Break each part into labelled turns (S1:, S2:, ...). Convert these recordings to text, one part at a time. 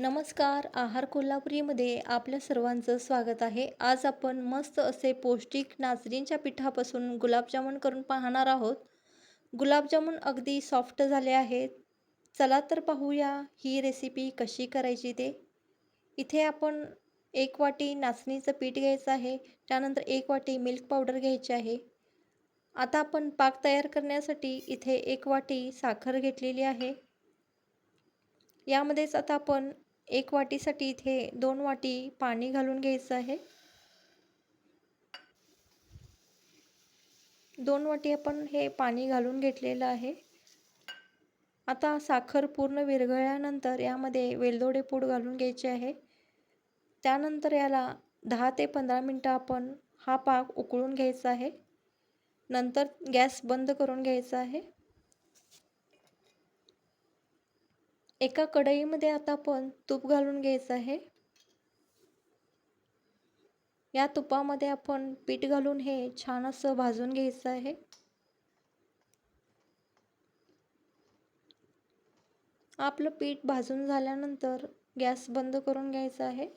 S1: नमस्कार आहार कोल्हापुरीमध्ये आपल्या सर्वांचं स्वागत आहे. आज आपण मस्त असे पौष्टिक नाचणीच्या पिठापासून गुलाबजामुन करून पाहणार आहोत. गुलाबजामुन अगदी सॉफ्ट झाले आहेत. चला तर पाहूया ही रेसिपी कशी करायची ते. इथे आपण एक वाटी नाचणीचं पीठ घ्यायचं आहे. त्यानंतर एक वाटी मिल्क पावडर घ्यायची आहे. आता आपण पाक तयार करण्यासाठी इथे एक वाटी साखर घेतलेली आहे. यामध्येच आता आपण एक वाटीसाठी इथे दोन वाटी पाणी घालून घ्यायचं आहे. दोन वाटी आपण हे पाणी घालून घेतलेलं आहे. आता साखर पूर्ण विरघळल्यानंतर यामध्ये वेलदोडे पूड घालून घ्यायचे आहे. त्यानंतर याला दहा ते पंधरा मिनटं आपण हा पाक उकळून घ्यायचा आहे. नंतर गॅस बंद करून घ्यायचा आहे. एका कढईमध्ये आता आपण तूप घालून घ्यायचं आहे. या तुपामध्ये आपण पीठ घालून हे छान असं भाजून घ्यायचं आहे. आपलं पीठ भाजून झाल्यानंतर गॅस बंद करून घ्यायचं आहे.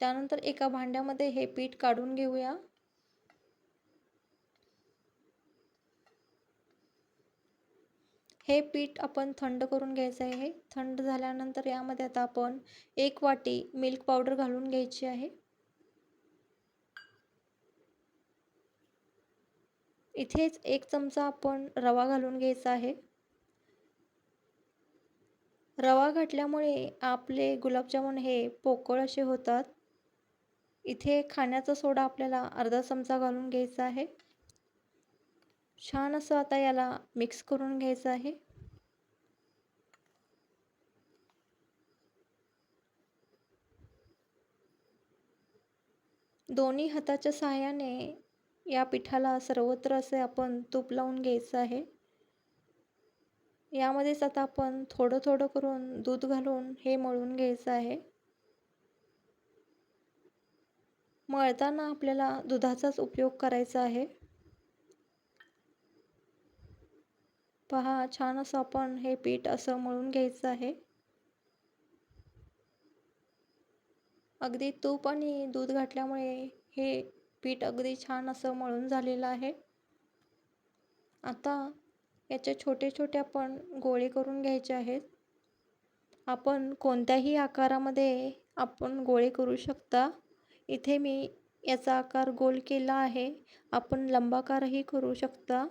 S1: त्यानंतर एका भांड्यामध्ये हे पीठ काढून घेऊया. हे पीठ आपण थंड करून घ्यायचं आहे. थंड झाल्यानंतर यामध्ये आता आपण एक वाटी मिल्क पावडर घालून घ्यायची आहे. इथेच एक चमचा आपण रवा घालून घ्यायचा आहे. रवा घातल्यामुळे आपले गुलाबजामुन हे पोकळ असे होतात. इथे खाण्याचा सोडा आपल्याला अर्धा चमचा घालून घ्यायचा आहे. छान असं आता याला मिक्स करून घ्यायचं आहे. दोन्ही हाताच्या सहाय्याने या पिठाला सर्वत्र असे आपण तूप लावून घ्यायचं आहे. यामध्येच आता आपण थोडं थोडं करून दूध घालून हे मळून घ्यायचं आहे. मळताना आपल्याला दुधाचाच उपयोग करायचा आहे. पहा छान असं आपण हे पीठ असं मळून घ्यायचं आहे. अगदी तूप आणि दूध घातल्यामुळे हे पीठ अगदी छान असं मळून झालेलं आहे. आता याचे छोटे छोटे आपण गोळे करून घ्यायचे आहेत. आपण कोणत्याही आकारामध्ये आपण गोळे करू शकता. इथे मी याचा आकार गोल केला आहे. आपण लंबाकारही करू शकता.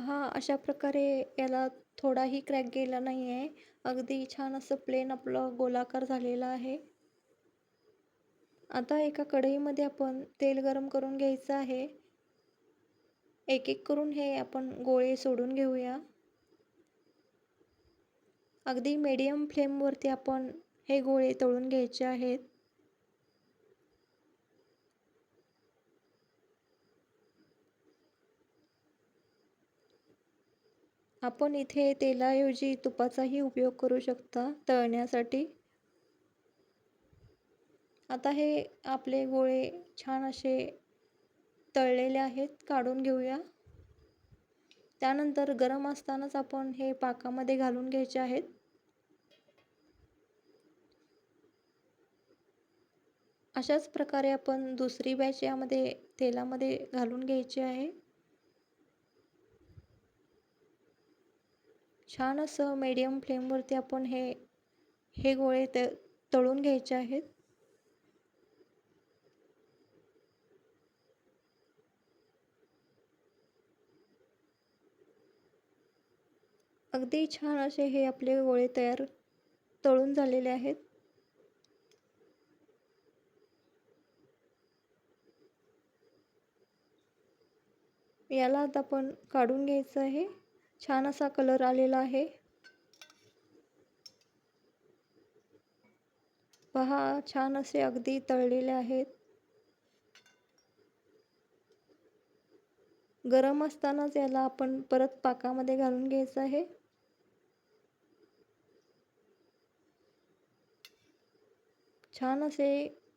S1: हां अशा प्रकारे याला थोडाही क्रॅक गेला नाही आहे अगदी छान असं प्लेन आपलं गोलाकार झालेलं आहे. आता एका कढईमध्ये आपण तेल गरम करून घ्यायचं आहे. एक एक करून हे आपण गोळे सोडून घेऊया. अगदी मीडियम फ्लेमवरती आपण हे गोळे तळून घ्यायचे आहेत. आपण इथे तेलाऐवजी तुपाचाही उपयोग करू शकता तळण्यासाठी. आता हे आपले गोळे छान असे तळलेले आहेत काढून घेऊया. त्यानंतर गरम असतानाच आपण हे पाकामध्ये घालून घ्यायचे आहेत. अशाच प्रकारे आपण दुसरी बॅच यामध्ये तेलामध्ये घालून घ्यायची आहे. छान असं मीडियम फ्लेमवरती आपण हे हे गोळे त तळून घ्यायचे आहेत. अगदी छान असे हे आपले गोळे तयार तळून झालेले आहेत. याला आता आपण काढून घ्यायचं आहे. छान असा कलर आलेला आहे. पहा छान असे अगदी तळलेले आहेत. गरम असतानाच याला आपण परत पाकामध्ये घालून घ्यायचं आहे. छान असे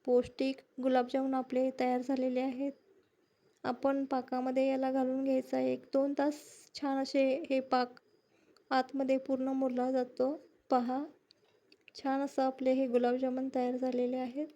S1: पौष्टिक गुलाबजामुन आपले तयार झालेले आहेत. आपण पाकामध्ये याला घालून घ्यायचा आहे. एक दोन तास छान असे हे पाक आतमध्ये पूर्ण मुरला जातो. पहा छान असं आपले हे गुलाबजामुन तयार झालेले आहेत.